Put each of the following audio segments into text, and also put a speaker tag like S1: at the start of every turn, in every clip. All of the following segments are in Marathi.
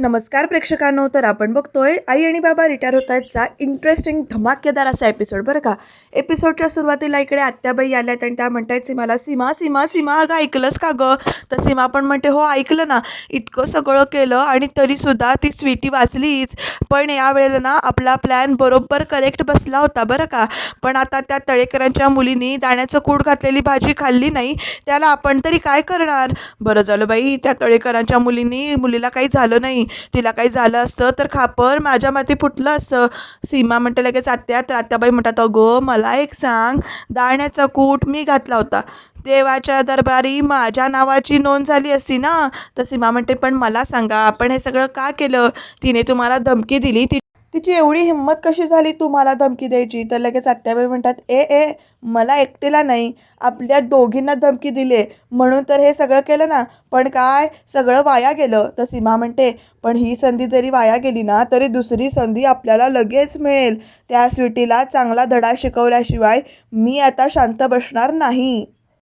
S1: नमस्कार प्रेक्षकांनो तर आपण बघतोय आई आणि बाबा रिटायर होत आहेतचा इंटरेस्टिंग धमाकेदार असा एपिसोड बरं का. एपिसोडच्या सुरुवातीला इकडे आत्याबाई आल्यात आणि त्या म्हणतायत सीमाला सीमा सीमा सीमा अगं ऐकलंस का गं? तर सीमा पण म्हणते हो ऐकलं ना. इतकं सगळं केलं आणि तरीसुद्धा ती स्वीटी वाचलीच. पण यावेळेला ना आपला प्लॅन बरोबर करेक्ट बसला होता बरं का. पण आता त्या तळेकरांच्या मुलीनी दाण्याचं कूड घातलेली भाजी खाल्ली नाही. त्याला आपण तरी काय करणार? बरं झालं बाई त्या तळेकरांच्या मुलींनी मुलीला काही झालं नाही. तिला काही झालं असतं तर खापर माझ्या माती फुटलं असतं. सीमा म्हणते लगेच आत्या तर आत्याबाई म्हणतात अगं मला एक सांग दाण्याचा कूट मी घातला होता. देवाच्या दरबारी माझ्या नावाची नोंद झाली असती ना? तर सीमा म्हणते पण मला सांगा आपण हे सगळं का केलं? तिने तुम्हाला धमकी दिली ती तिची एवढी हिंमत कशी झाली तुम्हाला धमकी द्यायची? तर लगेच आत्याबाई म्हणतात ए ए मला एकटेला नाही आपल्या दोघींना धमकी दिले म्हणून तर हे सगळं केलं ना पण काय? सगळं वाया गेलं. तर सीमा म्हणते पण ही संधी जरी वाया गेली ना तरी दुसरी संधी आपल्याला लगेच मिळेल. त्या स्वीटीला चांगला धडा शिकवल्याशिवाय मी आता शांत बसणार नाही.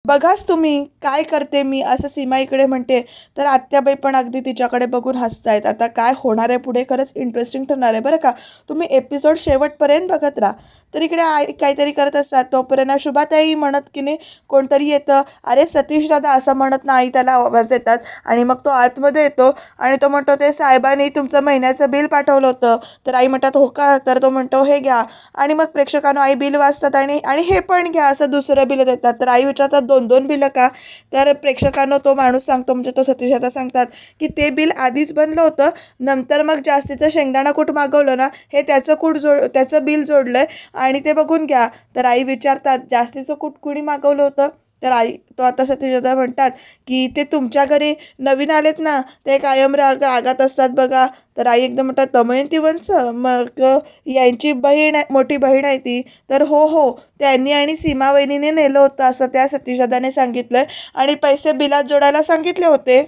S1: बघाच तुम्ही काय करते मी? असं सीमा इकडे म्हणते. तर आत्याबाई पण अगदी तिच्याकडे बघून हसतायत. आता काय होणार आहे पुढे? खरंच इंटरेस्टिंग ठरणार आहे बरं का? तुम्ही एपिसोड शेवटपर्यंत बघत राहा. तर इकडे आई काहीतरी करत असतात. तोपर्यंत शुभाताई म्हणत की नाही कोणतरी येतं. अरे सतीश दादा असं म्हणत ना आई त्याला आवाज देतात. आणि मग तो आतमध्ये येतो आणि तो म्हणतो ते साहेबांनी तुमचं महिन्याचं बिल पाठवलं होतं. तर आई म्हणतात हो का? तर तो म्हणतो हे घ्या. आणि मग प्रेक्षकांना आई बिल वाचतात आणि आणि हे पण घ्या असं दुसरं बिल देतात. तर आई विचारतात दोन दोन बिलं का? तर प्रेक्षकांना तो माणूस सांगतो म्हणजे तो सतीश आता सांगतात की ते बिल आधीच बनलं होतं नंतर मग जास्तीचं शेंगदाणा कूट मागवलं ना हे त्याचं कूट जोड त्याचं बिल जोडलं आहे आणि ते बघून घ्या. तर आई विचारतात जास्तीचं कूट कुणी मागवलं होतं? तर आई तो आता सतीशदा म्हणतात की ते तुमच्या घरी नवीन आलेत ना ते कायम राग रागात असतात बघा. तर आई एकदम म्हणतात दमयंती वंच मग यांची बहीण आहे मोठी बहीण आहे ती. तर हो हो त्यांनी आणि सीमा वहिनीने नेलं होतं असं त्या सतीशदाने सांगितलं आणि पैसे बिलात जोडायला सांगितले होते.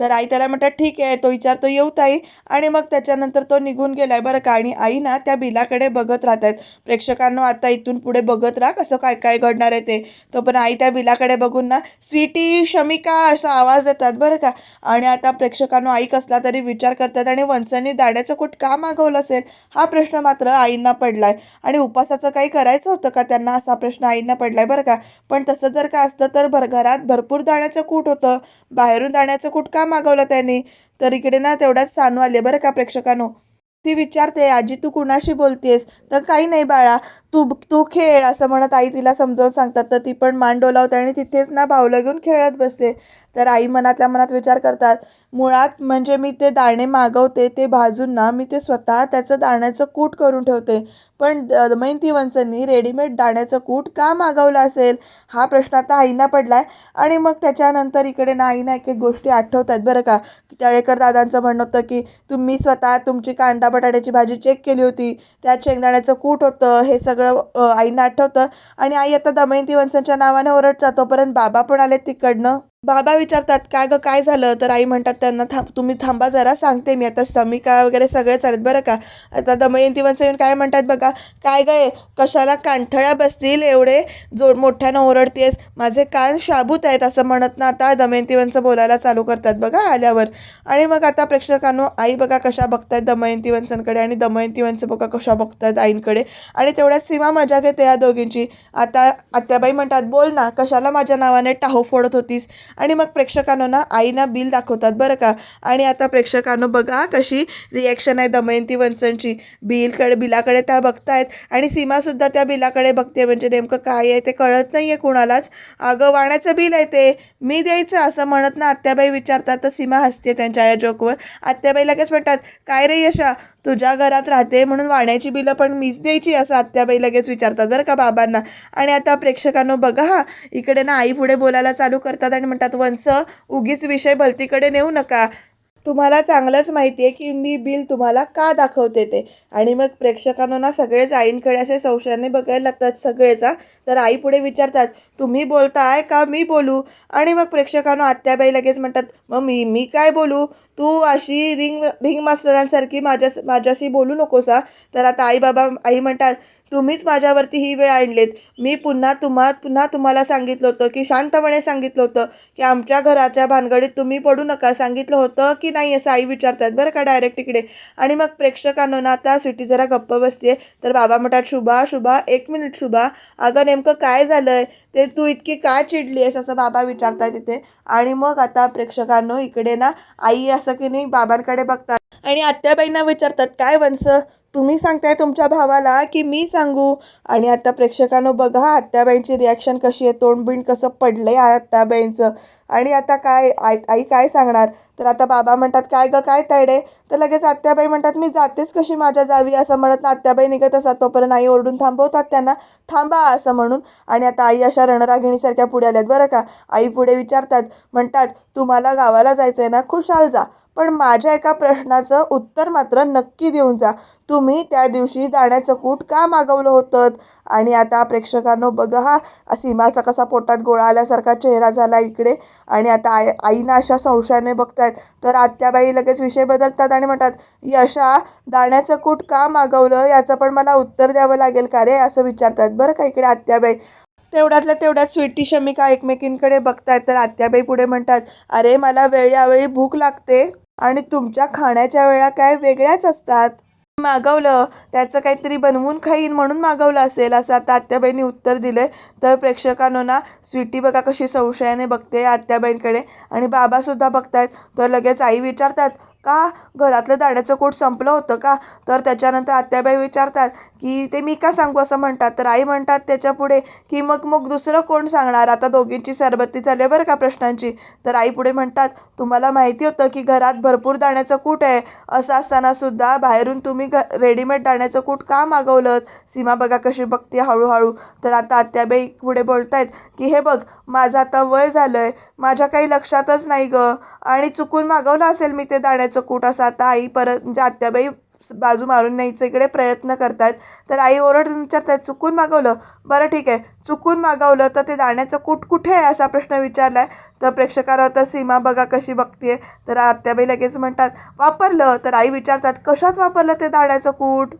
S1: तर आई त्याला म्हणतात ठीक आहे तो विचारतो येऊ ताई. आणि मग त्याच्यानंतर तो निघून गेलाय बरं का. आणि आई ना त्या बिलाकडे बघत राहत आहेत प्रेक्षकांना आता इथून पुढे बघत राहा कसं काय काय घडणार आहे ते. तो पण आई त्या बिलाकडे बघून ना स्वीटी शमिका असा आवाज देतात बरं का. आणि आता प्रेक्षकांना आई कसला तरी विचार करतात आणि वंसांनी दाण्याचं कूट का मागवलं असेल? हा प्रश्न मात्र आईंना पडलाय. आणि उपासाचं काही करायचं होतं का त्यांना? असा प्रश्न आईंना पडलाय बरं का. पण तसं जर का असतं तर भर घरात भरपूर दाण्याचं कूट होतं. बाहेरून दाण्याचं कूट का मागवलं त्यांनी. तर इकडे ना तेवढ्याच सानू आले बरं का प्रेक्षकांनो. ती विचारते आजी तू कुणाशी बोलतेस? तर काही नाही बाळा तू तू खेळ असं म्हणत आई तिला समजावून सांगतात. तर ती पण मान डोलावते आणि तिथेच ना बावलं घेऊन खेळत बसते. तर आई मनातल्या मनात विचार करतात. मुळात म्हणजे मी ते दाणे मागवते ते भाजून ना मी ते स्वतः त्याचं दाण्याचं कूट करून ठेवते. पण दमयंती वंचांनी रेडीमेड दाण्याचं कूट का मागवलं असेल? हा प्रश्न आता आईना पडला आहे आणि मग त्याच्यानंतर इकडे ना आईना एक एक गोष्टी आठवतात बरं का. तळेकर दादांचं म्हणणं होतं की तुम्ही स्वतः तुमची कांदा बटाट्याची भाजी चेक केली होती. त्यात शेंगदाण्याचं कूट होतं. हे सगळं आईना आठवतं. आणि आई आता दमयंती वंचनच्या नावाने ओरडतात तोपर्यंत बाबा पण आले तिकडनं. बाबा विचारतात काय गं काय झालं? तर आई म्हणतात त्यांना थांब तुम्ही थांबा जरा सांगते मी आता समिका वगैरे सगळे आहेत बरं का? आता दमयंती वंच येऊन काय म्हणतात बघा काय गं कशाला कांठळ्या बसतील एवढे? जो मोठ्यानं ओरडतेस. माझे कान शाबूत आहेत असं म्हणत ना आता दमयंती वंच बोलायला चालू करतात बघा आल्यावर. आणि मग आता प्रेक्षकांनो आई बघा कशा बघतायत दमयंती वंचांकडे आणि दमयंती वंच बघा कशा बघतायत आईंकडे. आणि तेवढ्यात सीमा मजा घेते या दोघींची. आता आत्याबाई म्हणतात बोल ना कशाला माझ्या नावाने टाहो फोडत होतीस? आणि मग प्रेक्षकांना ना आईना बिल दाखवतात बरं का. आणि आता प्रेक्षकांनो बघा कशी रिॲक्शन आहे दमयंती वंचनची. बिलकडे बिलाकडे त्या बघतायत. आणि सीमासुद्धा त्या बिलाकडे बघते. म्हणजे नेमकं काय आहे ते कळत नाही आहे कुणालाच. अगं वाण्याचं बिल आहे ते. मी द्यायचं असं म्हणत ना आत्याबाई विचारतात. तर सीमा हसते त्यांच्या या जोकवर आत्याबाई लगेच म्हणतात काय रे यशा? तुझ्या घरात राहते म्हणून वाण्याची बिलं पण मीच द्यायची असं आत्याबाई लगेच विचारतात बरं का बाबांना. आणि आता प्रेक्षकांनो बघा हा इकडे ना आई पुढे बोलायला चालू करतात आणि म्हणतात वंस उगीच विषय भलतीकडे नेऊ नका. तुम्हाला चांगलंच माहिती आहे की मी बिल तुम्हाला का दाखवते ते. आणि मग प्रेक्षकांना ना सगळेच आईंकडे असे संशयाने बघायला लागतात सगळेचा तर आई पुढे विचारतात तुम्ही बोलताय का? मी बोलू. आणि मग प्रेक्षकांना आत्याबाई लगेच म्हणतात मग मी मी काय बोलू? तू अशी रिंग रिंग मास्टरांसारखी माझ्या माझ्याशी बोलू नकोसा. तर आता आई बाबा आई म्हणतात तुम्हीच माझ्यावरती ही वेळ आणलीत. मी पुन्हा तुम्हा पुन्हा तुम्हाला सांगितलं होतं की शांतपणे सांगितलं होतं की आमच्या घराच्या भानगडीत तुम्ही पडू नका. सांगितलं होतं की नाही असं आई विचारतात. बरं का डायरेक्ट इकडे? आणि मग प्रेक्षकांनो ना आता स्वीटी जरा गप्प बसते तर बाबा म्हणतात शुभा शुभा एक मिनिट शुभा. अगं नेमकं काय झालं आहे ते तू इतकी काय चिडली आहेस असं बाबा विचारतात तिथे आणि मग आता प्रेक्षकांनो इकडे ना आई असं की नाही बाबांकडे बघतात. आणि आत्याबाईंना विचारतात काय वंस तुम्ही सांगताय तुमच्या भावाला की मी सांगू. आणि आता प्रेक्षकांनो बघा आत्याबाईंची रिॲक्शन कशी आहे तोंडबिंड कसं पडलं आहे आत्याबाईंचं. आणि आता काय आई आई काय सांगणार? तर आता बाबा म्हणतात काय गं काय तडे? तर लगेच आत्याबाई म्हणतात मी जातेच कशी माझ्या जावी? असं म्हणत ना आत्याबाई निघत असतात. तोपर्यंत आई ओरडून थांबवतात त्यांना थांबा असं म्हणून. आणि आता आई अशा रणरागिणीसारख्या पुढे आल्यात बरं का. आई पुढे विचारतात म्हणतात तुम्हाला गावाला जायचं आहे ना? खुशाल जा. पण माझ्या एका प्रश्नाचं उत्तर मात्र नक्की देऊन जा. तुम्ही त्या दिवशी दाण्याचं कूट का मागवलं होतं? आणि आता प्रेक्षकांनो बघा हा सीमाचा कसा पोटात गोळा आल्यासारखा चेहरा झाला इकडे. आणि आता आई आईना अशा संशयाने बघतायत. तर आत्याबाई लगेच विषय बदलतात आणि म्हणतात यशा दाण्याचं कूट का मागवलं? याचं पण मला उत्तर द्यावं लागेल का रे? असं विचारतात. बरं का इकडे आत्याबाई? तेवढ्यातल्या तेवढ्यात स्वीटी शमिका एकमेकींकडे बघतायत. तर आत्याबाई पुढे म्हणतात अरे मला वेळोवेळी भूक लागते. आणि तुमच्या खाण्याच्या वेळा काय वेगळ्याच असतात. मागवलं त्याचं काहीतरी बनवून खाईन म्हणून मागवलं असेल असं आता आत्याबाईंनी उत्तर दिलं. तर प्रेक्षकांनो ना स्वीटी बघा कशी संशयाने बघते आत्याबाईंकडे. आणि बाबासुद्धा बघतायत तर लगेच आई विचारतात का? घरातलं दाण्याचं कोट संपलं होतं का? तर त्याच्यानंतर आत्याबाई विचारतात की ते मी का सांगू? असं म्हणतात. तर आई म्हणतात त्याच्यापुढे की मग मग दुसरं कोण सांगणार? आता दोघींची सरबत्ती झाली आहे बरं का प्रश्नांची? तर आई पुढे म्हणतात तुम्हाला माहिती होतं की घरात भरपूर दाण्याचं कूट आहे. असं असताना सुद्धा बाहेरून तुम्ही घ रेडीमेड दाण्याचं कूट का मागवलं सीमा बघा कशी बघते हळूहळू. तर आता आत्याबाई पुढे बोलतायत की हे बघ माझं आता वय झालं आहे माझ्या काही लक्षातच नाही गं. आणि चुकून मागवलं असेल मी ते दाण्याचं कूट असं आता आई परत म्हणजे आत्याबाई बाजू मारून न्यायचं इकडे प्रयत्न करतात तर आई ओरडून विचारतात चुकून मागवलं? बरं ठीक आहे. चुकून मागवलं तर ते दाण्याचं कूट कुठे आहे? असा प्रश्न विचारला आहे तर प्रेक्षकाला आता सीमा बघा कशी बघते तर आत्याबाई लगेच म्हणतात वापरलं. तर आई विचारतात कशात वापरलं ते दाण्याचं कूट?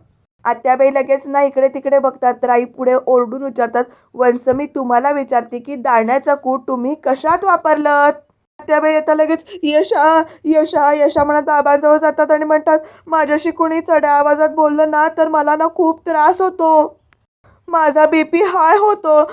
S1: आत्याबाई लगेच ना इकडे तिकडे बघतात. तर आई पुढे ओरडून विचारतात वंस मी तुम्हाला विचारते की दाण्याचं कूट तुम्ही कशात वापरलं आत्याबाई येता लगेच यशा यशा यशा म्हणत बाबांजवळ जातात आणि म्हणतात माझ्याशी कुणी चढ्या आवाजात बोललं ना तर मला ना खूप त्रास होतो. माझा बी पी हाय होतो.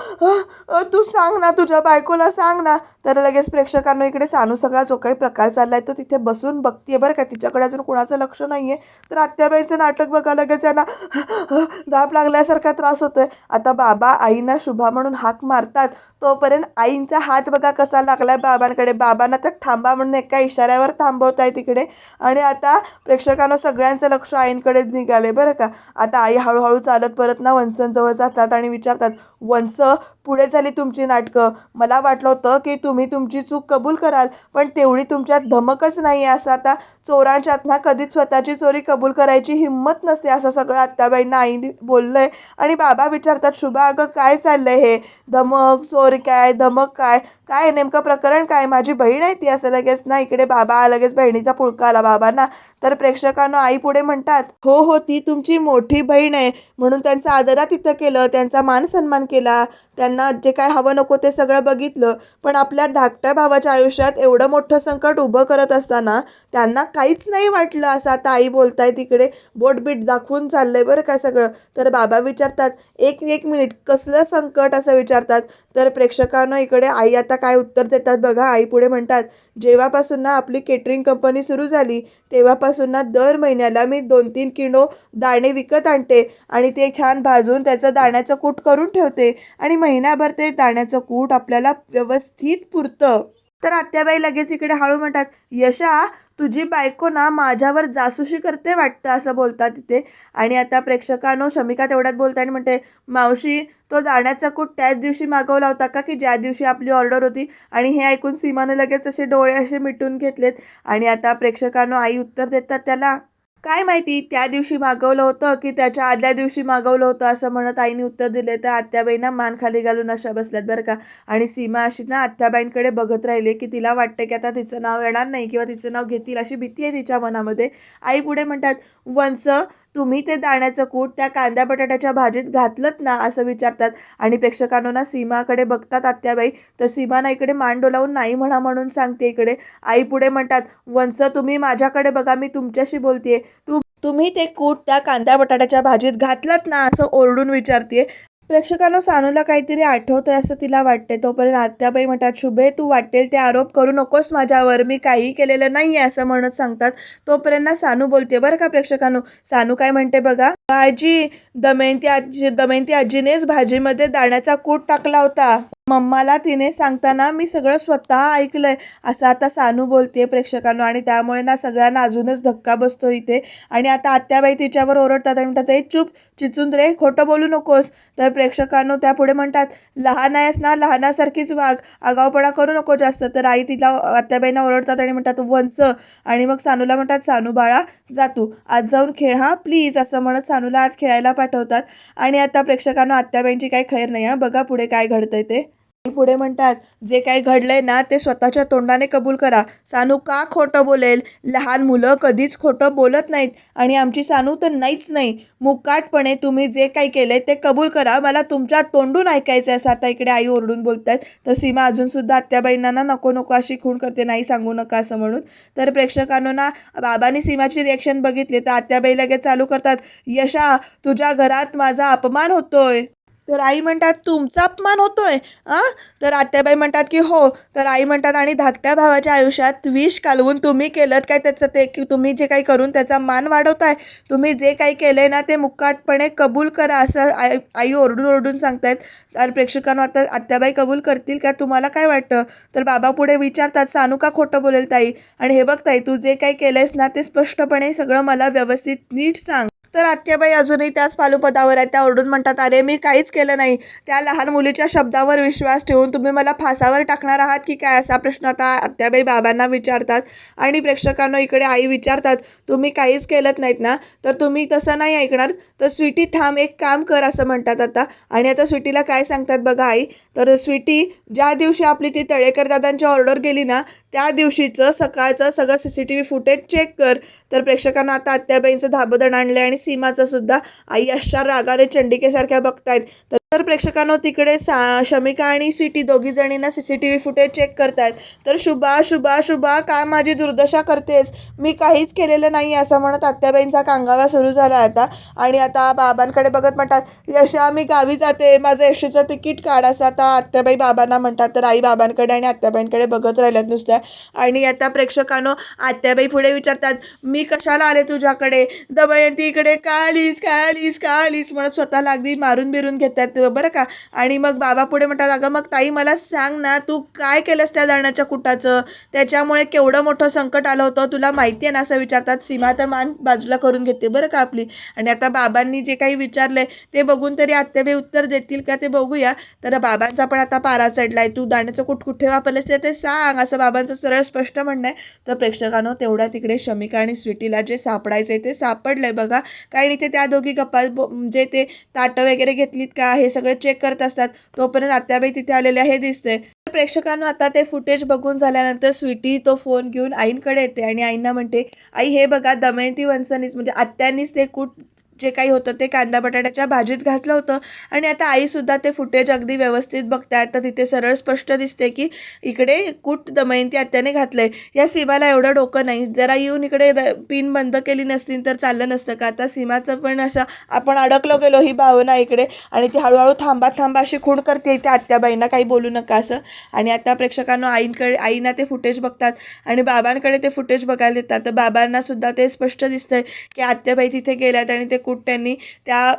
S1: तू सांग ना तुझ्या बायकोला सांग ना तर लगेच प्रेक्षकांना इकडे सानू सगळा जो काही प्रकार चालला आहे तो तिथे बसून बघतीये बरं का. तिच्याकडे अजून कोणाचं लक्ष नाही आहे तर आत्याबाईंचं नाटक बघा लगेच यांना दाब लागल्यासारखा त्रास होतोय. आता बाबा आईना शुभा म्हणून हाक मारतात. तोपर्यंत आईंचा हात बघा कसा लागलाय बाबांकडे. बाबांना तर थांबा म्हणून एका इशाऱ्यावर थांबवत आहे तिकडे. आणि आता प्रेक्षकांना सगळ्यांचं लक्ष आईंकडे निघाले बरं का. आता आई हळूहळू चालत परत ना वंसांजवळ जातात आणि विचारतात वंस पुढे झाली तुमची नाटकं? मला वाटलं होतं की तुम तुम्ही तुमची चूक कबूल कराल पण तेवढी तुमच्यात धमकच नाही असं आता चोरांच्यात ना कधीच स्वतःची चोरी कबूल करायची हिंमत नसते असं सगळं आत्ताबाईंना आईने बोललं आहे आणि बाबा विचारतात शुभा अगं काय चाललं आहे हे? धमक चोरी काय? धमक काय? काय नेमकं प्रकरण काय? माझी बहीण आहे ती असं लगेच ना इकडे बाबा लगेच बहिणीचा पुळका आला बाबांना. तर प्रेक्षकांना आई पुढे म्हणतात हो हो ती तुमची मोठी बहीण आहे. म्हणून त्यांचा आदरात तिथं केलं त्यांचा मान सन्मान केला त्यांना जे काय हवं नको ते सगळं बघितलं. पण आपल्या धाकट्या भावाच्या आयुष्यात एवढं मोठं संकट उभं करत असताना त्यांना काहीच नाही वाटलं असं आता आई बोलताय तिकडे. बोटबीट दाखवून चाललंय बरं का सगळं. तर बाबा विचारतात एक एक मिनिट कसलं संकट? असं विचारतात. तर प्रेक्षकांना इकडे आई आता काय उत्तर देतात बघा आई पुढे म्हणतात जेव्हापासून ना आपली केटरिंग कंपनी सुरू झाली तेव्हापासून ना दर महिन्याला मी दोन तीन किलो दाणे विकत आणते आणि ते छान भाजून त्याचं दाण्याचं कूट करून ठेवते आणि महिनाभर ते दाण्याचं कूट आपल्याला व्यवस्थित पुरतं. तर आत्याबाई लगेच इकडे हळू म्हणतात यशा तुझी बायको ना माझ्यावर जासूशी करते वाटतं असं बोलतात तिथे. आणि आता प्रेक्षकांनो शमिका तेवढ्यात बोलते आणि म्हणते मावशी तो दाण्याचा कूट त्याच दिवशी मागवला होता का की ज्या दिवशी आपली ऑर्डर होती? आणि हे ऐकून सीमाने लगेच असे डोळे असे मिटून घेतलेत. आणि आता प्रेक्षकांनो आई उत्तर देतात त्याला काय माहिती त्या दिवशी मागवलं होतं की त्याच्या आदल्या दिवशी मागवलं होतं असं म्हणत आईने उत्तर दिले. तर आत्याबाईंना मान खाली घालून अशा बसल्यात बरं का. आणि सीमा अशी ना आत्याबाईंकडे बघत राहिले की तिला वाटतं की आता तिचं नाव येणार नाही किंवा तिचं नाव घेतील अशी भीती आहे तिच्या मनामध्ये. आई पुढे म्हणतात वंच तुम्ही ते दाण्याचं कूट त्या कांद्या बटाट्याच्या भाजीत घातलंत ना असं विचारतात. आणि प्रेक्षकांनो ना सीमाकडे बघतात आत्याबाई. तर सीमा ना इकडे मान डोलावून नाही म्हणा म्हणून सांगते इकडे. आई पुढे म्हणतात वंस तुम्ही माझ्याकडे बघा मी तुमच्याशी बोलतेय. तू तुम्ही ते कूट त्या कांद्या बटाट्याच्या भाजीत घातलात ना असं ओरडून विचारते प्रेक्षकांनो सानूला काहीतरी आठवतंय असं तिला वाटते तोपर्यंत आत्याबाई म्हणतात शुभे तू वाटेल ते आरोप करू नकोस माझ्यावर मी काही केलेलं नाही आहे असं म्हणत सांगतात. तोपर्यंत सानू बोलते बरं का प्रेक्षकांनो? सानू काय म्हणते बघा आजी दमयंती आजी दमयंती आजीनेच भाजीमध्ये दाण्याचा कूट टाकला होता. मम्माला तिने सांगताना मी सगळं स्वतः ऐकलंय असं आता सानू बोलते प्रेक्षकांनो. आणि त्यामुळे ना सगळ्यांना अजूनच धक्का बसतो इथे. आणि आता आत्याबाई तिच्यावर ओरडतात आणि म्हणतात ए चूप चिचून रे खोटं बोलू नकोस. तर प्रेक्षकांनो त्या पुढे म्हणतात लहान आहेस ना लहानासारखीच वाघ. आगावपणा करू नको जास्त. तर आई तिला आत्याबाईंना ओरडतात आणि म्हणतात वंच आणि मग सानूला म्हणतात सानू बाळा जातो आज जाऊन खेळ हा? प्लीज असं म्हणत सानूला आज खेळायला पाठवतात. आणि आता प्रेक्षकांना आत्याबाईंची काही खैर नाही हा? बघा पुढे काय घडतंय ते. पुढे म्हणतात जे काही घडलंय ना ते स्वतःच्या तोंडाने कबूल करा. सानू का खोटं बोलेल? लहान मुलं कधीच खोटं बोलत नाहीत आणि आमची सानू तर नाहीच नाही. मुकाटपणे तुम्ही जे काही केलंय ते कबूल करा. मला तुमच्या तोंडून ऐकायचं आहे असं आता इकडे आई ओरडून बोलत आहेत तर सीमा अजूनसुद्धा आत्याबाईंना ना नको नको अशी खूण करते नाही सांगू नका असं म्हणून. तर प्रेक्षकांनो ना बाबांनी सीमाची रिॲक्शन बघितली. तर आत्याबाई लगेच चालू करतात यशा तुझ्या घरात माझा अपमान होतोय. तर आई म्हणतात तुमचा अपमान होतोय. आ तर आत्याबाई म्हणतात की हो. तर आई म्हणतात आणि धाकट्या भावाच्या आयुष्यात विष कालवून तुम्ही केलं काय? त्याचं ते की तुम्ही जे काही करून त्याचा मान वाढवताय. तुम्ही जे काही केलं आहे ना ते मुक्काटपणे कबूल करा असं आई आई ओरडून ओरडून सांगतायत. तर प्रेक्षकांना आता आत्याबाई कबूल करतील का? तुम्हाला काय वाटतं? तर बाबा पुढे विचारतात सानू का खोटं बोलेल ताई? आणि हे बघ ताई तू जे काही केलंयस ना ते स्पष्टपणे सगळं मला व्यवस्थित नीट सांग. तर आत्याबाई अजूनही त्याच पालुपदावर आहेत. त्या ओरडून म्हणतात अरे मी काहीच केलं नाही. त्या लहान मुलीच्या शब्दावर विश्वास ठेवून तुम्ही मला फासावर टाकणार आहात की काय? असा प्रश्न आता आत्याबाई बाबांना विचारतात. आणि प्रेक्षकांना इकडे आई विचारतात तुम्ही काहीच केलं नाहीत ना? तर तुम्ही तसं नाही ऐकणार? तर स्वीटी थांब एक काम कर असं म्हणतात आता. आणि आता स्वीटीला काय सांगतात बघा आई? तर स्वीटी ज्या दिवशी आपली ती तळेकर दादांची ऑर्डर गेली ना त्या दिवशीचं सकाळचं सगळं C C T V footage check कर. तर प्रेक्षकांना आता आत्याबाईंचं धाबदण आणलं आणि सीमाचं सुद्धा आई अशा रागाने चंडिकेसारख्या बघतायत. तर तर प्रेक्षकांनो तिकडे सा शमिका आणि स्वीटी दोघी जणींना C C T V footage check करतायत. तर शुभा शुभा शुभा काय माझी दुर्दशा करतेस? मी काहीच केलेलं नाही असं म्हणत आत्याबाईंचा कांगावा सुरू झाला आता. आणि आता बाबांकडे बघत म्हणतात यशा मी गावी जाते. माझं यशचं तिकीट काढ. असं आता आत्याबाई बाबांना म्हणतात तर आई बाबांकडे आणि आत्याबाईंकडे बघत राहिल्यात नुसत्या. आणि आता प्रेक्षकांनो आत्याबाई पुढे विचारतात मी कशाला आले तुझ्याकडे? दमयंती इकडे का आलीस का आलीस का आलीस म्हणत स्वतःला अगदी मारून बिरून घेतात. बरं का? आणि मग बाबा पुढे म्हणतात अगं मग ताई मला सांग ना तू काय केलंस त्या दाण्याच्या कुटाचं? त्याच्यामुळे केवढं मोठं संकट आलं होतं तुला माहिती आहे ना? असं विचारतात. सीमा तर मान बाजूला करून घेते बरं का आपली. आणि आता बाबांनी जे काही विचारलंय ते बघून तरी आत्याबाई उत्तर देतील का ते बघूया. तर बाबांचा पण आता पारा चढला आहे तू दाण्याचं कुठ कुठे वापरलेस ते- सांग असं बाबांचं सरळ स्पष्ट म्हणणं आहे. तर प्रेक्षकांनो तेवढ्या तिकडे शमिका आणि स्वीटीला जे सापडायचं आहे ते सापडलंय बघा. काही नाही ते त्या दोघी गप्पा जे म्हणजे ते ताटं वगैरे घेतलीत का आहे हे सगळं चेक करत असतात. तोपर्यंत आत्याबाई तिथे आलेल्या हे दिसतंय. प्रेक्षकांना आता ते फुटेज बघून झाल्यानंतर स्वीटी तो फोन घेऊन आईंकडे येते आणि आईंना म्हणते आई हे बघा दमयंती वंसनीच म्हणजे आत्यांनीच ते कूट जे काही होतं ते कांदा बटाट्याच्या भाजीत घातलं होतं. आणि आता आईसुद्धा ते फुटेज अगदी व्यवस्थित बघतायत. तर तिथे सरळ स्पष्ट दिसते की इकडे कूट दमयंती आत्याने घातलंय. या सीमाला एवढं डोकं नाही. जरा येऊन इकडे द पिन बंद केली नसती तर चाललं नसतं का? आता सीमाचं पण असं आपण अडकलो गेलो ही भावना इकडे. आणि ती हळूहळू थांबा थांबा अशी खूण करते त्या आत्याबाईंना. काही बोलू नका असं. आणि आता प्रेक्षकांना आईंकडे आईना ते फुटेज बघतात. आणि बाबांकडे ते फुटेज बघायला देतात. तर बाबांनासुद्धा ते स्पष्ट दिसतंय की आत्याबाई तिथे गेल्यात आणि ते कूट त्यांनी त्या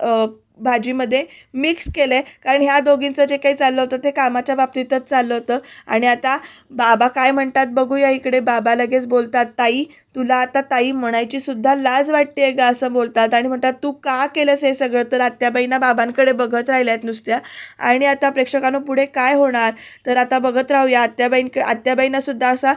S1: भाजीमध्ये मिक्स केलं आहे कारण ह्या दोघींचं जे काही चाललं होतं ते कामाच्या बाबतीतच चाललं होतं. आणि आता बाबा काय म्हणतात बघूया इकडे. बाबा लगेच बोलतात ताई तुला आता ताई म्हणायची सुद्धा लाज वाटते का असं बोलतात. आणि म्हणतात तू का केलंस हे सगळं? तर आत्याबाईंना बाबांकडे बघत राहिल्यात नुसत्या. आणि आता प्रेक्षकांनो पुढे काय होणार? तर आता बघत राहूया. आत्याबाईंक आत्याबाईंना सुद्धा असा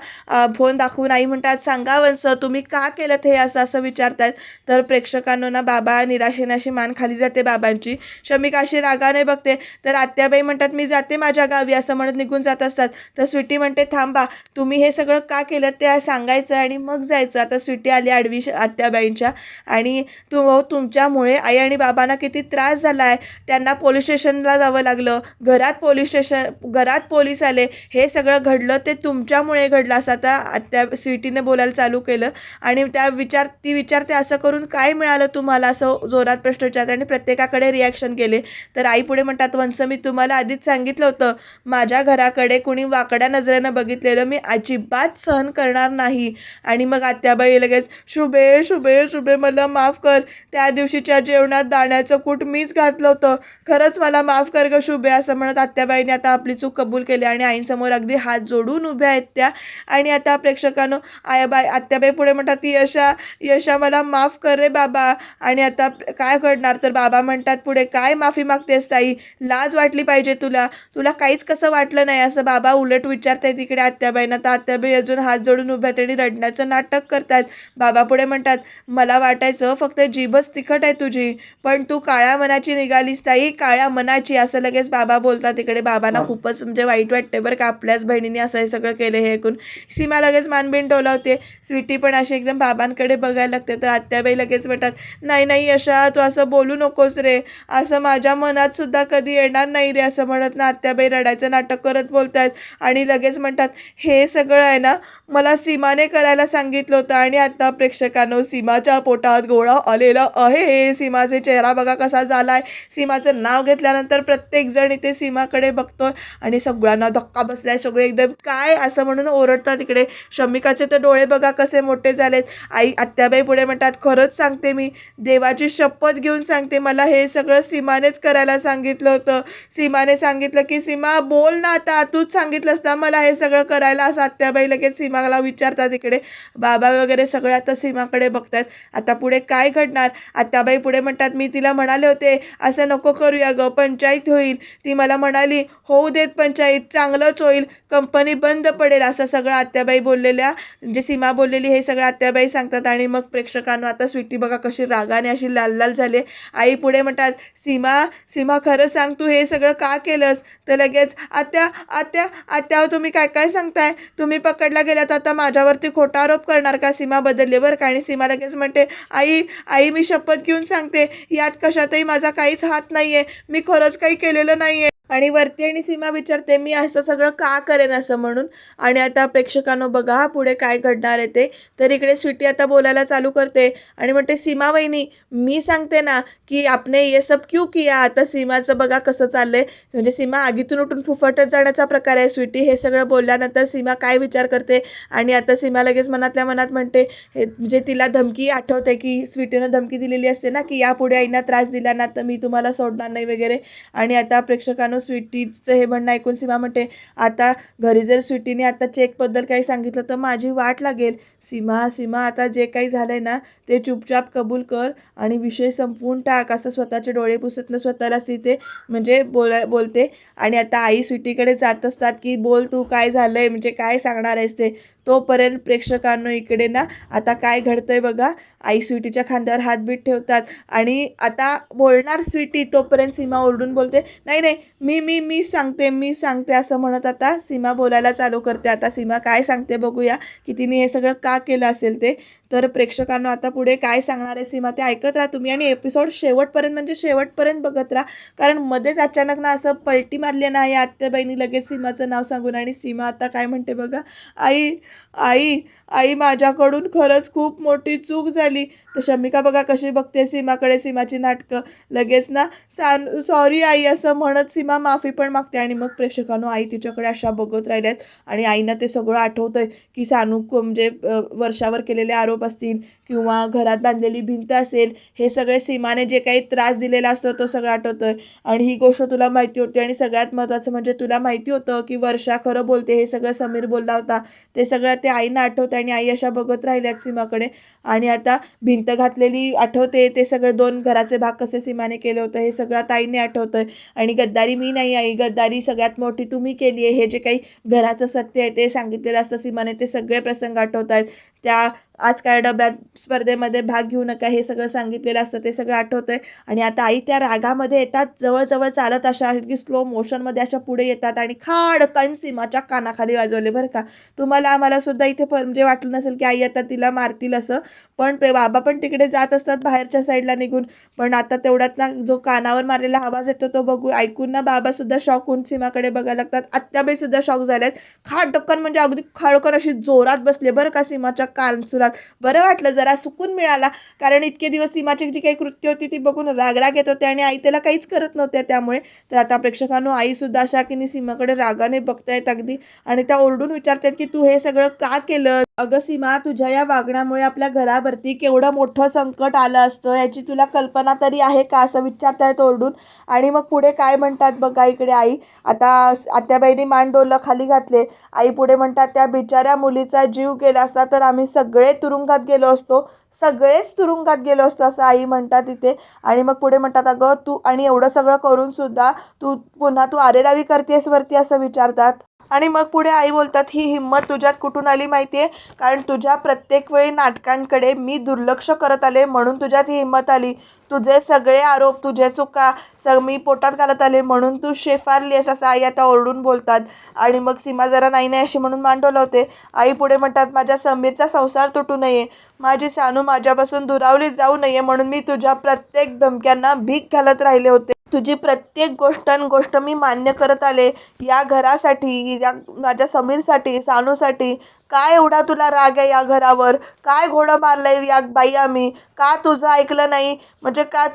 S1: फोन दाखवून आई म्हणतात सांगा वंस तुम्ही का केलं हे असं असं विचारतात तर प्रेक्षकांनो ना बाबा निराशेनाशी मान खाली जाते. बाबा बाबांची शमिका अशी रागाने बघते तर आत्याबाई म्हणतात मी जाते माझ्या गावी असं म्हणत निघून जात असतात. तर स्वीटी म्हणते थांबा तुम्ही हे सगळं का केलं? ते सांगायचं आणि मग जायचं. आता स्वीटी आली आडवी आत्याबाईंच्या आणि तु तुमच्यामुळे आई आणि बाबांना किती त्रास झाला आहे त्यांना पोलीस स्टेशनला जावं लागलं. घरात पोलीस स्टेशन घरात पोलीस आले. हे सगळं घडलं ते तुमच्यामुळे घडलं असं आता आत्या स्वीटीने बोलायला चालू केलं. आणि त्या विचार ती विचारते असं करून काय मिळालं तुम्हाला? असं जोरात प्रश्न विचारते आणि प्रत्येकाकडे रिॲक्शन केले. तर आई पुढे म्हणतात वंस मी तुम्हाला आधीच सांगितलं होतं. माझ्या घराकडे कुणी वाकड्या नजरेनं बघितलेलं मी अजिबात सहन करणार नाही. आणि मग आत्याबाई लगेच शुभे शुभे शुभे मला माफ कर. त्या दिवशीच्या जेवणात दाण्याचं कूट मीच घातलं होतं. खरंच मला माफ कर ग शुभे असं म्हणत आत्याबाईने आता आपली चूक कबूल केली आणि आईंसमोर अगदी हात जोडून उभ्या आहेत त्या. आणि आता प्रेक्षकांनो आयाबाई आत्याबाई पुढे म्हणतात यशा यशा मला माफ कर रे बाबा. आणि आता काय घडणार? तर बाबा म्हणतात पुढे काय माफी मागतेस ताई? लाज वाटली पाहिजे तुला. तुला काहीच कसं वाटलं नाही असं बाबा उलट विचारताय तिकडे आत्याबाईंना. तर आत्याबाई अजून हात जोडून उभ्या आहेत आणि रडण्याचं नाटक करतात. बाबा पुढे म्हणतात मला वाटायचं फक्त जीभच तिखट आहे तुझी. पण तू काळ्या मनाची निघालीस ताई. काळ्या मनाची. असं लगेच बाबा बोलतात तिकडे बाबांना खूपच म्हणजे वाईट वाटते बरं का. आपल्याच बहिणीने असं हे सगळं केलं हे ऐकून. सीमा लगेच मानबिन डोलावते. स्वीटी पण अशी एकदम बाबांकडे बघायला लागते. तर आत्याबाई लगेच म्हणतात नाही नाही यशा तू असं बोलू नकोस रे. असं माझ्या मनात सुद्धा कधी येणार नाही रे असं म्हणत ना आत्याबाई रडायचं नाटक करत बोलतात आणि लगेच म्हणतात हे सगळं आहे ना मला सीमाने करायला सांगितलं होतं आणि आता प्रेक्षकांनो सीमाच्या पोटात गोळा आलेला आहे. सीमाचे चेहरा बघा कसा झाला आहे सीमाचं नाव घेतल्यानंतर प्रत्येकजण इथे सीमाकडे बघतो आणि सगळ्यांना धक्का बसला आहे सगळे एकदम काय? असं म्हणून ओरडतात इकडे. शमिकाचे तर डोळे बघा कसे मोठे झालेत. आई आत्याबाई पुढे म्हणतात खरंच सांगते मी. देवाची शपथ घेऊन सांगते. मला हे सगळं सीमानेच करायला सांगितलं होतं. सीमाने सांगितलं की सीमा बोल ना आता. तूच सांगितलंस ना मला हे सगळं करायला. असं आत्याबाई लगेच सीमा सीमाला विचारतात इकडे. बाबा वगैरे सगळे आता सीमाकडे बघतात आता पुढे काय घडणार? आत्याबाई पुढे म्हणतात मी तिला म्हणाले होते असं नको करूया ग पंचायत होईल. ती मला म्हणाली होऊ देत पंचायत चांगलंच होईल. कंपनी बंद पडेल असं सगळं आत्याबाई बोललेल्या म्हणजे सीमा बोललेली हे सगळं आत्याबाई सांगतात आणि मग प्रेक्षकांना आता स्वीटी बघा कशी रागाने अशी लाल लाल झाले. आई पुढे म्हणतात सीमा सीमा खरं सांग तू हे सगळं का केलंस? तर लगेच आत्या आत्या आत्या तुम्ही काय काय सांगताय? तुम्ही पकडला गेल्यात आता माझ्यावरती खोटा आरोप करणार का? सीमा बदलले बरं का? आणि सीमा लगेच म्हणते आई आई मी शपथ घेऊन सांगते यात कशातही माझा काहीच हात नाही आहे मी खरंच काही केलेलं नाही आहे आणि वरती आणि सीमा विचारते मी असं सगळं का करेन असं म्हणून? आणि आता प्रेक्षकांनो बघा पुढे काय घडणार आहे ते. तर इकडे स्वीटी आता बोलायला चालू करते आणि म्हणते सीमा वहिनी मी सांगते ना की आपने ये सब क्यू किया? आता सीमाचं बघा कसं चाललंय. म्हणजे सीमा आगीतून उठून फुफटत जाण्याचा प्रकार आहे स्वीटी. हे सगळं बोलल्यानंतर सीमा काय विचार करते? आणि आता सीमा लगेच मनातल्या मनात म्हणते हे म्हणजे तिला धमकी आठवते की स्वीटीनं धमकी दिलेली असते ना की यापुढे आईना त्रास दिला ना तर मी तुम्हाला सोडणार नाही वगैरे. आणि आता प्रेक्षकांनो स्वीटीचं हे म्हणणं ऐकून सीमा म्हणते आता घरी जर स्वीटीने आता चेकबद्दल काही सांगितलं तर माझी वाट लागेल. सीमा सीमा आता जे काही झालं आहे ना ते चुपचाप कबूल कर आणि विषय संपवून टाक. असं स्वतःचे डोळे पुसत न स्वतःला सीते म्हणजे बोला बोलते. आणि आता आई स्वीटीकडे जात असतात की बोल तू काय झालं आहे म्हणजे काय सांगणार आहेस ते? तोपर्यंत प्रेक्षकांनो इकडे ना आता काय घडतंय बघा आई स्वीटीच्या खांद्यावर हातबीत ठेवतात. आणि आता बोलणार स्वीटी तोपर्यंत सीमा ओरडून बोलते नाही नाही मी मी मी सांगते मी सांगते असं म्हणत आता सीमा बोलायला चालू करते. आता सीमा काय सांगते बघूया की तिने हे सगळं का केलं असेल ते. तर प्रेक्षकांना आता पुढे काय सांगणार आहे सीमा ते ऐकत राहा तुम्ही आणि एपिसोड शेवटपर्यंत म्हणजे शेवटपर्यंत बघत राहा. कारण मध्येच अचानक ना असं पलटी मारली नाही आत्याबाईनी लगेच सीमाचं नाव सांगून आणि सीमा आता काय म्हणते बघा आई आई आई माझ्याकडून खरंच खूप मोठी चूक झाली. तर शमिका बघा कशी बघते सीमाकडे सीमाची नाटकं. लगेच ना सान सॉरी आई असं म्हणत सीमा माफी पण मागते. आणि मग प्रेक्षकांनो आई तिच्याकडे अशा बघत राहिल्यात. आणि आईनं ते सगळं आठवतंय की सानू म्हणजे वर्षावर केलेले आरोप असतील किंवा घरात बांधलेली भिंत असेल हे सगळे सीमाने जे काही त्रास दिलेला असतो तो सगळं आठवतोय. आणि ही गोष्ट तुला माहिती होती आणि सगळ्यात महत्त्वाचं म्हणजे तुला माहिती होतं की वर्षा खरं बोलते हे सगळं समीर बोलला होता. ते सगळं ते आईनं आठवतं आणि आई अशा बघत राहिल्यात सीमाकडे. आणि आता भिंत घातलेली आठवते ते सगळं दोन घराचे भाग कसे सीमाने केले होतं हे सगळं आता आठवतं आठवतंय. आणि गद्दारी मी नाही आई गद्दारी सगळ्यात मोठी तुम्ही केली आहे. हे जे काही घराचं सत्य आहे ते सांगितलेलं असतं सीमाने ते सगळे प्रसंग आठवत आहेत त्या आज काय डब्यात स्पर्धेमध्ये भाग घेऊ नका हे सगळं सांगितलेलं असतं ते सगळं आठवतं आहे आणि आता आई त्या रागामध्ये येतात जवळजवळ चालत अशा आहेत की स्लो मोशनमध्ये अशा पुढे येतात आणि खाडकन सीमाच्या कानाखाली वाजवले बरं का. तुम्हाला आम्हाला सुद्धा इथे प म्हणजे वाटलं नसेल की आई आता तिला मारतील असं पण प्रे बाबा पण तिकडे जात असतात बाहेरच्या साईडला निघून. पण आता तेवढ्यात ना जो कानावर मारलेला आवाज येतो तो बघू ऐकून ना बाबासुद्धा शॉक होऊन सीमाकडे बघायला लागतात. आत्याबाईसुद्धा शॉक झाल्यात. खाडकन म्हणजे अगदी खडकन अशी जोरात बसले बरं का सीमाच्या कानसुरात बरं वाटलं जरा सुकून मिळाला. कारण इतके दिवस सीमाची जी काही कृत्य होती ती बघून रागराग येत होते आणि आई त्याला काहीच करत नव्हत्या त्यामुळे. तर आता प्रेक्षकांनो आईसुद्धा अशा की सीमाकडे रागाने बघतायत अगदी. आणि त्या ओरडून विचारतायत की तू हे सगळं का केलं अगं सीमा तुझ्या या वागण्यामुळे आपल्या घरावरती केवढं मोठं संकट आलं असतं. याची तुला कल्पना तरी आहे का असं विचारतायत ओरडून? आणि मग पुढे काय म्हणतात बघा इकडे आई. आता आत्याबाईंनी मान डोलं खाली घातले. आई पुढे म्हणतात त्या बिचाऱ्या मुलीचा जीव गेला असता तर आम्ही सगळे तुरुंगात गेलो असतो. सगळेच तुरुंगात गेलो असतो असं आई म्हणतात तिथे आणि मग पुढे म्हणतात अगं तू आणि एवढं सगळं करून सुद्धा तू पुन्हा तू आरेरावी करतेस वरती असं विचारतात. आणि मग पुढे आई बोलतात ही हिंमत तुझ्यात कुठून आली माहिती आहे कारण तुझ्या प्रत्येक वेळी नाटकांकडे मी दुर्लक्ष करत आले म्हणून तुझ्यात ही हिंमत आली. तुझे सगळे आरोप तुझे चुका स मी पोटात घालत आले म्हणून तू शेफारलीस असं आई आता ओरडून बोलतात. आणि मग सीमा जरा नाही नाही अशी म्हणून मांडवलं होते. आई पुढे म्हणतात माझ्या समीरचा संसार तुटू नये. माझी सानू माझ्यापासून दुरावली जाऊ नये म्हणून मी तुझ्या प्रत्येक धमक्यांना भीक घालत राहिले होते. तुझी प्रत्येक गोष्ट आणि गोष्ट मी मान्य करत आले. या घरासाठी या माझ्या समीरसाठी सानूसाठी काय एवढा तुला राग आहे या घरावर? काय घोडं मारलंय या बाई आम्ही? का तुझं ऐकलं नाही? म्हणजे का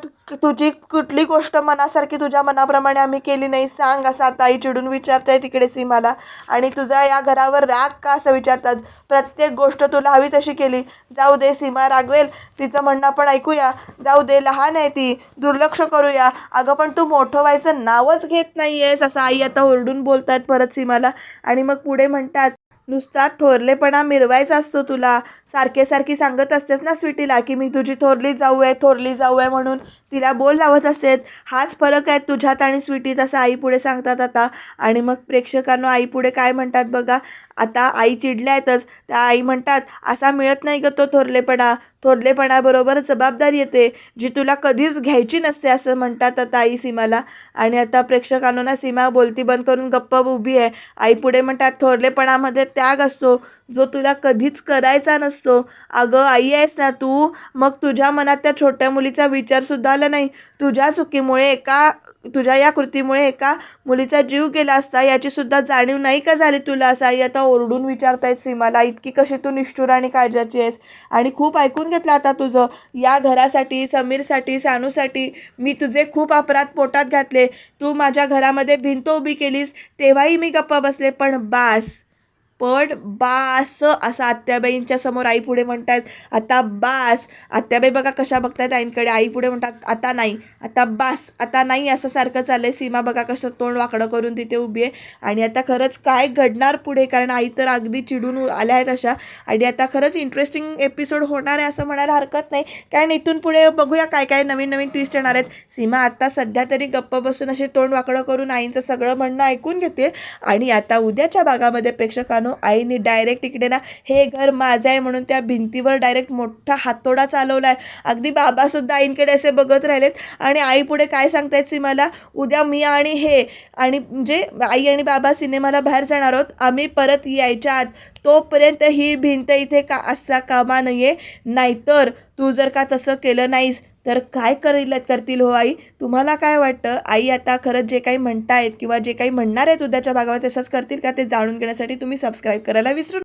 S1: तुझी कुठली गोष्ट मनासारखी तुझ्या मनाप्रमाणे आम्ही केली नाही? सांग असं आता आई चिडून विचारताय तिकडे सीमाला. आणि तुझा या घरावर राग का असं विचारतात? प्रत्येक गोष्ट तुला हवी तशी केली. जाऊ दे सीमा रागवेल तिचं म्हणणं आपण ऐकूया. जाऊ दे लहान आहे ती. दुर्लक्ष करूया. अगं पण तू मोठं व्हायचं नावच घेत नाही आहेस असं आई आता ओरडून बोलतात परत सीमाला. आणि मग पुढे म्हणतात नुसता थोरलेपणा मिरवायचा असतो तुला. सारखे सारखी सांगत असतेस ना स्वीटीला की मी तुझी थोरली जाऊ आहे थोरली जाऊ आहे म्हणून. तिला बोल लावत असतेत हाच फरक आहे तुझ्यात आणि स्वीटीत असं आईपुढे सांगतात आता. आणि मग प्रेक्षकांनो आईपुढे काय म्हणतात बघा? आता आई चिडल्या आहेतच त्या आई म्हणतात असा मिळत नाही ग तो थोरलेपणा. थोरलेपणाबरोबर जबाबदारी येते जी तुला कधीच घ्यायची नसते असं म्हणतात आता आई सीमाला. आणि आता प्रेक्षकांना ना सीमा बोलती बंद करून गप्प उभी आहे. आई पुढे म्हणतात थोरलेपणामध्ये त्याग असतो जो तुला कधीच करायचा नसतो. अगं आई आहेस ना तू? मग तुझ्या मनात त्या छोट्या मुलीचा विचारसुद्धा आला नाही. तुझ्या चुकीमुळे एका तुझ्या या कृतीमुळे एका मुलीचा जीव गेला असता याची सुद्धा जाणीव नाही का झाली तुला? असा आई आता ओरडून विचारतायत सीमाला इतकी कशी तू निष्ठुर आणि काळजाची आहेस? आणि खूप ऐकून घेतलं आता तुझं. या घरासाठी समीरसाठी सानूसाठी मी तुझे खूप अपराध पोटात घातले. तू माझ्या घरामध्ये भिंत उभी केलीस तेव्हाही मी गप्पा बसले. पण बास पण बास असं आत्याबाईंच्या समोर आई पुढे म्हणतात आता बास. आत्याबाई बघा कशा बघतात आईंकडे. आई पुढे म्हणतात आता नाही. आता बास. आता नाही असं सारखं चाललंय. सीमा बघा कसं तोंड वाकडं करून तिथे उभी आहे. आणि आता खरंच काय घडणार पुढे? कारण आई तर अगदी चिडून आल्या आहेत अशा. आणि आता खरंच इंटरेस्टिंग एपिसोड होणार आहे असं म्हणायला हरकत नाही. कारण इथून पुढे बघूया काय काय नवीन नवीन ट्विस्ट येणार आहेत. सीमा आता सध्या तरी गप्प बसून असे तोंड वाकडं करून आईंचं सगळं म्हणणं ऐकून घेते. आणि आता उद्याच्या भागामध्ये प्रेक्षकांना आईने डायरेक्ट इकडे ना हे घर माझं आहे म्हणून त्या भिंतीवर डायरेक्ट मोठा हातोडा चालवला आहे अगदी बाबासुद्धा आईंकडे असे बघत राहिलेत. आणि आई पुढे काय सांगतायत सीमाला उद्या मी आणि हे आणि म्हणजे आई आणि बाबा सिनेमाला बाहेर जाणार आहोत. आम्ही परत यायच्या आत. तोपर्यंत ही भिंत इथे का असता कामा नये. नाहीतर तू जर का तसं केलं नाहीस तर काय करील करतील हो आई? तुम्हाला काय वाटतं? आई आता खरंच जे काही म्हणतायत किंवा जे काही म्हणणार आहेत उद्याच्या भागावर तसंच करतील का ते जाणून घेण्यासाठी तुम्ही सबस्क्राईब करायला विसरू